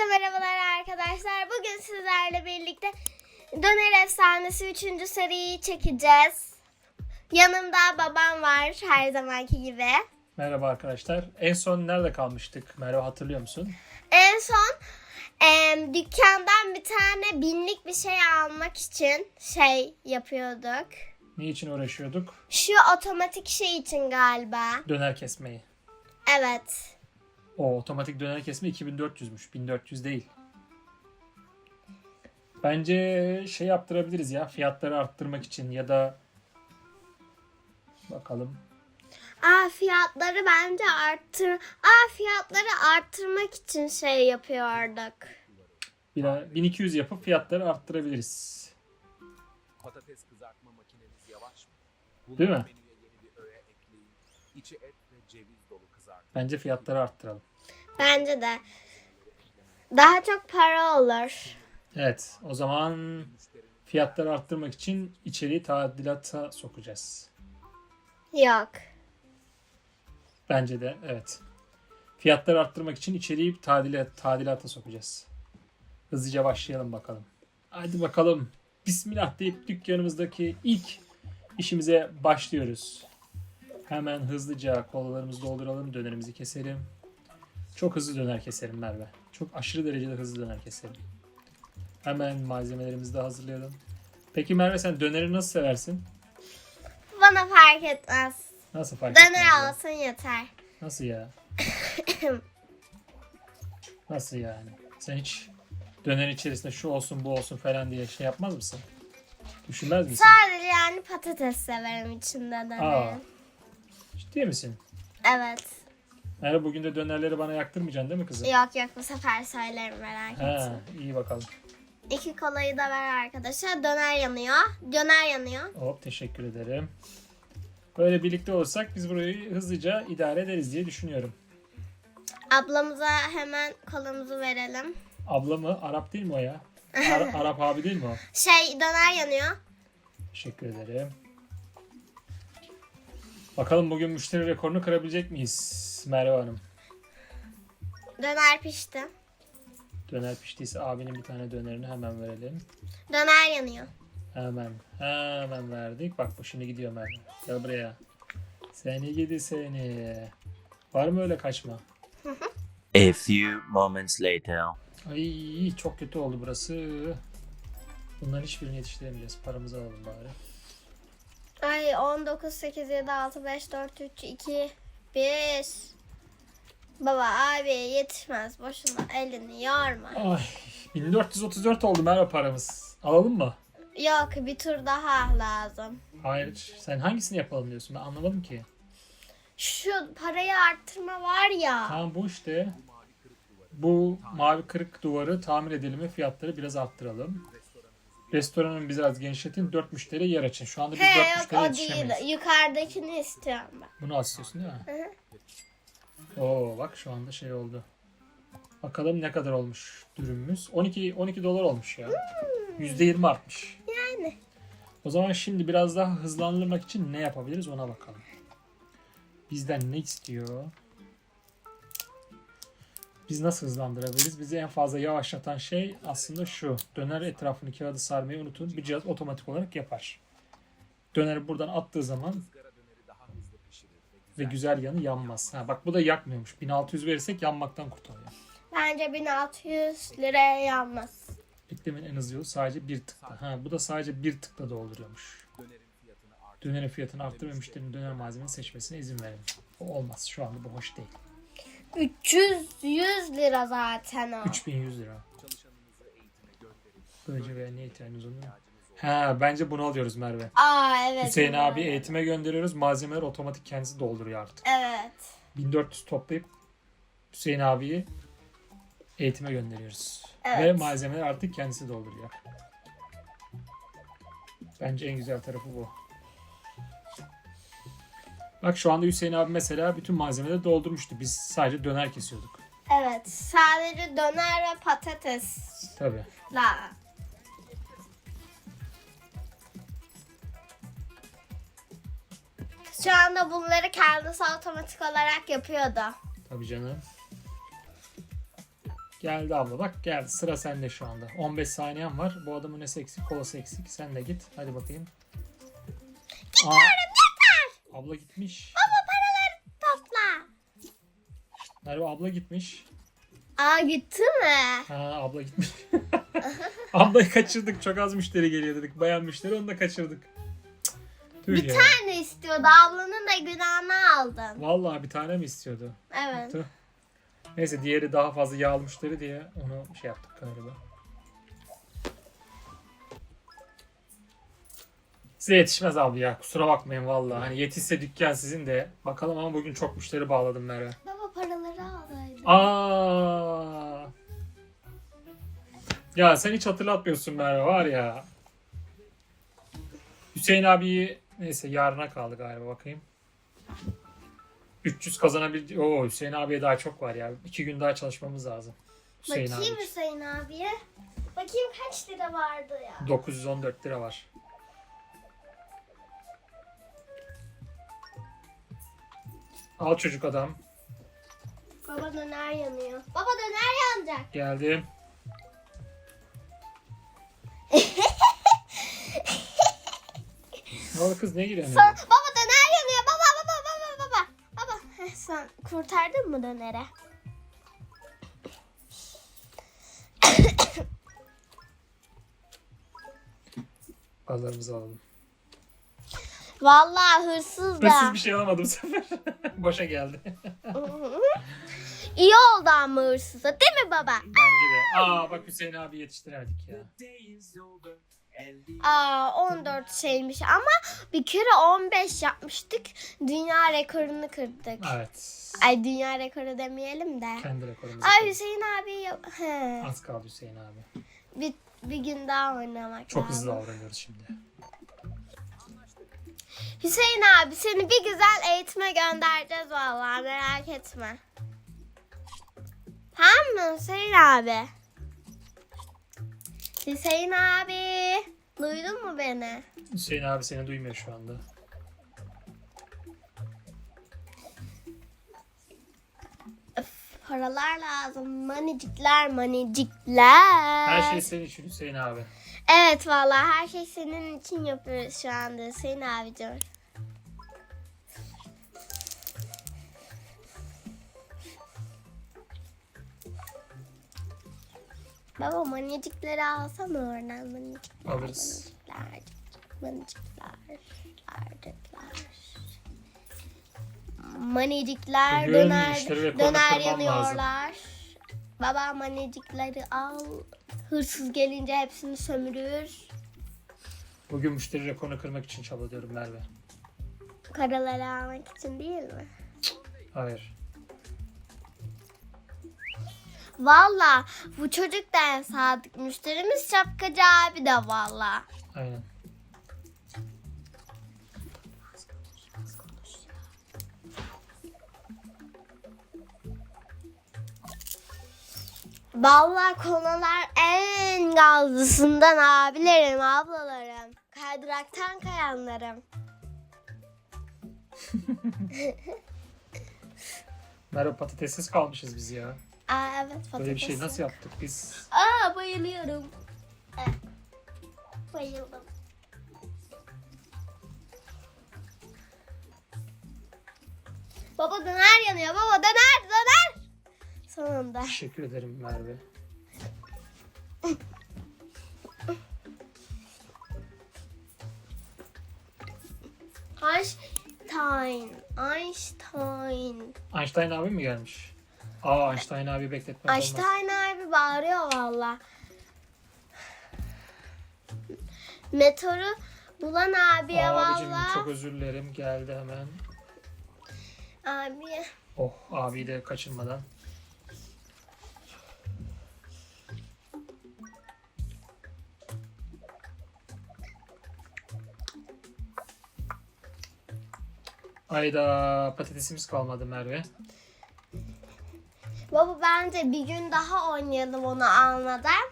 Herkese merhabalar arkadaşlar. Bugün sizlerle birlikte Döner Efsanesi 3. seriyi çekeceğiz. Yanımda babam var her zamanki gibi. Merhaba arkadaşlar. En son nerede kalmıştık? Merve hatırlıyor musun? En son em, dükkandan bir tane binlik bir şey almak için şey yapıyorduk. Niçin uğraşıyorduk? Şu otomatik şey için galiba. Döner kesmeyi. Evet. O otomatik döner kesme 2400'müş. 1400 değil. Bence şey yaptırabiliriz ya fiyatları arttırmak için ya da bakalım. Aa fiyatları bence arttır. Aa fiyatları arttırmak için şey yapıyorduk. Bir 1200 yapıp fiyatları arttırabiliriz. Patates kızartma makineniz yavaş mı? Değil mi? Menüye yeni bir öğe ekleyin. İçi et ve ceviz dolu kızartma. Bence fiyatları arttıralım. Bence de. Daha çok para olur. Evet o zaman fiyatları arttırmak için içeriği tadilata sokacağız. Yok. Bence de evet. Fiyatları arttırmak için içeriği tadilat, tadilata sokacağız. Hızlıca başlayalım bakalım. Hadi bakalım. Bismillah deyip dükkanımızdaki ilk işimize başlıyoruz. Hemen hızlıca kolalarımızı dolduralım. Dönerimizi keselim. Çok hızlı döner keselim Merve. Çok aşırı derecede hızlı döner keselim. Hemen malzemelerimizi de hazırlayalım. Peki Merve sen döneri nasıl seversin? Bana fark etmez. Nasıl fark Döner etmez ya? alsın yeter. Nasıl ya? Nasıl yani? Sen hiç döner içerisinde şu olsun bu olsun falan diye şey yapmaz mısın? Düşünmez misin? Sadece yani patates severim içinde Aa. dönerin. Ciddi misin? Evet. Merhaba bugün de dönerleri bana yaktırmayacaksın değil mi kızım? Yok yok bu sefer söylerim merak etme. Ha, iyi bakalım. İki kolayı da ver arkadaşlar. Döner yanıyor. Döner yanıyor. Hop teşekkür ederim. Böyle birlikte olsak biz burayı hızlıca idare ederiz diye düşünüyorum. Ablamıza hemen kolamızı verelim. Abla mı? Arap değil mi o ya? Ar- Arap abi değil mi o? Şey döner yanıyor. Teşekkür ederim. Bakalım bugün müşteri rekorunu kırabilecek miyiz Merve Hanım? Döner pişti. Döner piştiyse abinin bir tane dönerini hemen verelim. Döner yanıyor. Hemen. Hemen verdik. Bak bu şimdi gidiyor Merve. Gel buraya. Seni gidi seni. Var mı öyle kaçma? A few moments later. Ay çok kötü oldu burası. Bunların hiçbirini yetiştiremeyeceğiz. Paramızı alalım bari. Ay 19, 8, 7, 6, 5, 4, 3, 2, 1. Baba abi yetişmez. Boşuna elini yorma. Ay 1434 oldu Merve paramız. Alalım mı? Yok bir tur daha lazım. Hayır. Sen hangisini yapalım diyorsun? Ben anlamadım ki. Şu parayı arttırma var ya. Tamam bu işte. Bu mavi kırık duvarı tamir edelim ve fiyatları biraz arttıralım. Restoranın biraz genişletin. 4 müşteri yer açın. Şu anda biz 4 He yok müşteri o yetişemeyiz. değil. Yukarıdakini istiyorum ben. Bunu istiyorsun değil mi? Oo bak şu anda şey oldu. Bakalım ne kadar olmuş dürümümüz. 12 12 dolar olmuş ya. %20 artmış. Yani. O zaman şimdi biraz daha hızlandırmak için ne yapabiliriz ona bakalım. Bizden ne istiyor? Biz nasıl hızlandırabiliriz? Bizi en fazla yavaşlatan şey aslında şu. Döner etrafını kağıdı sarmayı unutun. Bir cihaz otomatik olarak yapar. Döneri buradan attığı zaman ve güzel yanı yanmaz. Ha, bak bu da yakmıyormuş. 1600 verirsek yanmaktan kurtarıyor. Bence 1600 liraya yanmaz. Eklemenin en hızlı yolu sadece bir tıkla. Ha, bu da sadece bir tıkla dolduruyormuş. dönerin fiyatını art. Dönerin fiyatını arttır ve müşterinin döner malzemesi seçmesine izin verin. Bu olmaz. Şu anda bu hoş değil. 300 100 lira zaten o. 3100 lira. Böylece veya ne ihtiyacınız oluyor? Ha bence bunu alıyoruz Merve. Aa evet. Hüseyin biliyorum. abi eğitime gönderiyoruz. Malzemeler otomatik kendisi dolduruyor artık. Evet. 1400 toplayıp Hüseyin abiyi eğitime gönderiyoruz. Ve Evet. malzemeler artık kendisi dolduruyor. Bence en güzel tarafı bu. Bak şu anda Hüseyin abi mesela bütün malzemeleri doldurmuştu. Biz sadece döner kesiyorduk. Evet. Sadece döner ve patates. Tabii. La. Şu anda bunları kendisi otomatik olarak yapıyordu. Tabii canım. Geldi abla bak geldi. Sıra sende şu anda. 15 saniyen var. Bu adamın nesi eksik? Kolası eksik. Sen de git. Hadi bakayım. Gitmiyorum yeter. Abla gitmiş. Baba paraları topla. Merve abla gitmiş. Aa gitti mi? Ha abla gitmiş. Ablayı kaçırdık. Çok az müşteri geliyor dedik. Bayan müşteri onu da kaçırdık. Cık, Tüh Bir ya. tane istiyordu. Ablanın da günahını aldın. Vallahi bir tane mi istiyordu? Evet. Tüh. Neyse diğeri daha fazla yağlı müşteri diye onu şey yaptık galiba. Size yetişmez abi ya. Kusura bakmayın vallahi. Hani yetişse dükkan sizin de. Bakalım ama bugün çok müşteri bağladım Merve. Baba paraları aldıydı. Aa. Ya sen hiç hatırlatmıyorsun Merve var ya. Hüseyin abiyi neyse yarına kaldı galiba bakayım. 300 kazanabil... Oo Hüseyin abiye daha çok var ya. 2 gün daha çalışmamız lazım. Hüseyin Bakayım abi. Hüseyin abiye. Bakayım kaç lira vardı ya. 914 lira var. Al çocuk adam. Baba döner yanıyor. Baba döner yanacak. Geldim. ne oldu kız ne giriyorsun? Son, baba döner yanıyor. Baba baba baba baba. Baba Heh, sen kurtardın mı döneri? Pazarımızı alalım. Vallahi hırsız da. Hırsız bir şey alamadım bu sefer. Boşa geldi. İyi oldu ama hırsıza değil mi baba? Bence de. Aa bak Hüseyin abi yetiştiremedik ya. Aa 14 şeymiş ama bir kere 15 yapmıştık. Dünya rekorunu kırdık. Evet. Ay dünya rekoru demeyelim de. Kendi rekorumuzu. Ay kırdık. Hüseyin abi yap- He. Az kaldı Hüseyin abi. bir, bir gün daha oynamak Çok lazım. hızlı davranıyoruz şimdi. Hüseyin abi seni bir güzel eğitime göndereceğiz vallahi merak etme. Tamam mı Hüseyin abi? Hüseyin abi. Duydun mu beni? Hüseyin abi seni duymuyor şu anda. Paralar lazım. Manicikler manicikler. Her şey senin için Hüseyin abi. Evet vallahi her şey senin için yapıyoruz şu anda Hüseyin abicim. Baba manicikleri alsana oradan manicikler. Alırız. Manicikler. Manicikler. Manicikler. Manicikler Bugün döner, döner yanıyorlar. Baba manicikleri al. Hırsız gelince hepsini sömürür. Bugün müşteri rekorunu kırmak için çabalıyorum Merve. Karaları almak için değil mi? Hayır. Valla bu çocuk da en sadık müşterimiz şapkacı abi de valla. Aynen. Valla konalar en gazlısından abilerim, ablalarım. Kaydıraktan kayanlarım. Merve patatessiz kalmışız biz ya. Aa evet patates. Böyle bir şey nasıl yaptık biz? Aa bayılıyorum. Eh, Bayıldım. Baba döner yanıyor. Baba döner döner. Sonunda. Teşekkür ederim Merve. Einstein. Einstein. Einstein abi mi gelmiş? Aa Einstein abi bekletmek olmaz. Einstein abi bağırıyor valla. Meteoru bulan abiye Abicim valla. çok özür dilerim. Geldi hemen. Abi. Oh abi de kaçırmadan. Ayda patatesimiz kalmadı Merve. Baba bence bir gün daha oynayalım onu almadan.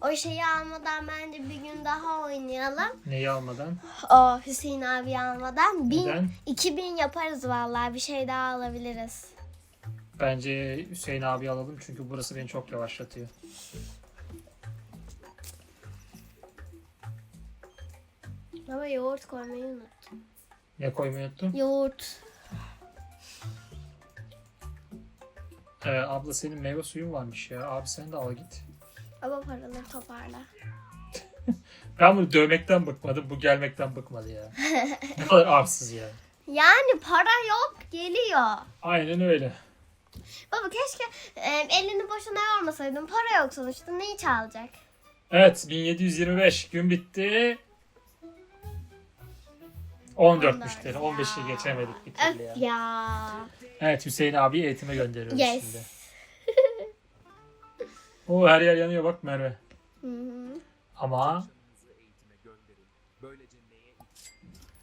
O şeyi almadan bence bir gün daha oynayalım. Neyi almadan? O Hüseyin abi almadan. Bin, Neden? 2000 yaparız vallahi bir şey daha alabiliriz. Bence Hüseyin abi alalım çünkü burası beni çok yavaşlatıyor. Baba yoğurt koymayı unuttum. Ne koymayı unuttum? Yoğurt. Ee, abla senin meyve suyun varmış ya. Abi sen de al git. Baba paraları toparla. Ben bunu dövmekten bıkmadım. Bu gelmekten bıkmadı ya. ne kadar arsız ya. Yani para yok geliyor. Aynen öyle. Baba keşke e, elini boşuna yormasaydın. Para yok sonuçta. Neyi çalacak? Evet 1725 gün bitti. 14 müşteri. 15'i geçemedik bir türlü ya. Öf ya. Evet Hüseyin abi eğitime gönderiyoruz Yes. şimdi. O her yer yanıyor bak Merve. Hı hı. Ama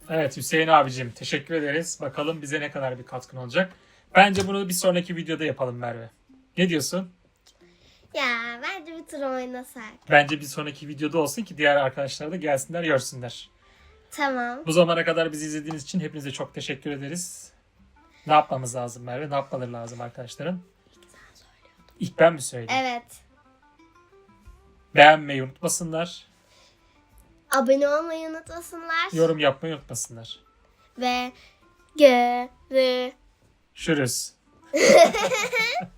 evet Hüseyin abicim teşekkür ederiz. Bakalım bize ne kadar bir katkın olacak. Bence bunu bir sonraki videoda yapalım Merve. Ne diyorsun? Ya bence bir tur oynasak. Bence bir sonraki videoda olsun ki diğer arkadaşlar da gelsinler görsünler. Tamam. Bu zamana kadar bizi izlediğiniz için hepinize çok teşekkür ederiz. Ne yapmamız lazım Merve? Ne yapmaları lazım arkadaşların? İlk ben mi söyleyeyim? Evet. Beğenmeyi unutmasınlar. Abone olmayı unutmasınlar. Yorum yapmayı unutmasınlar. Ve görüşürüz.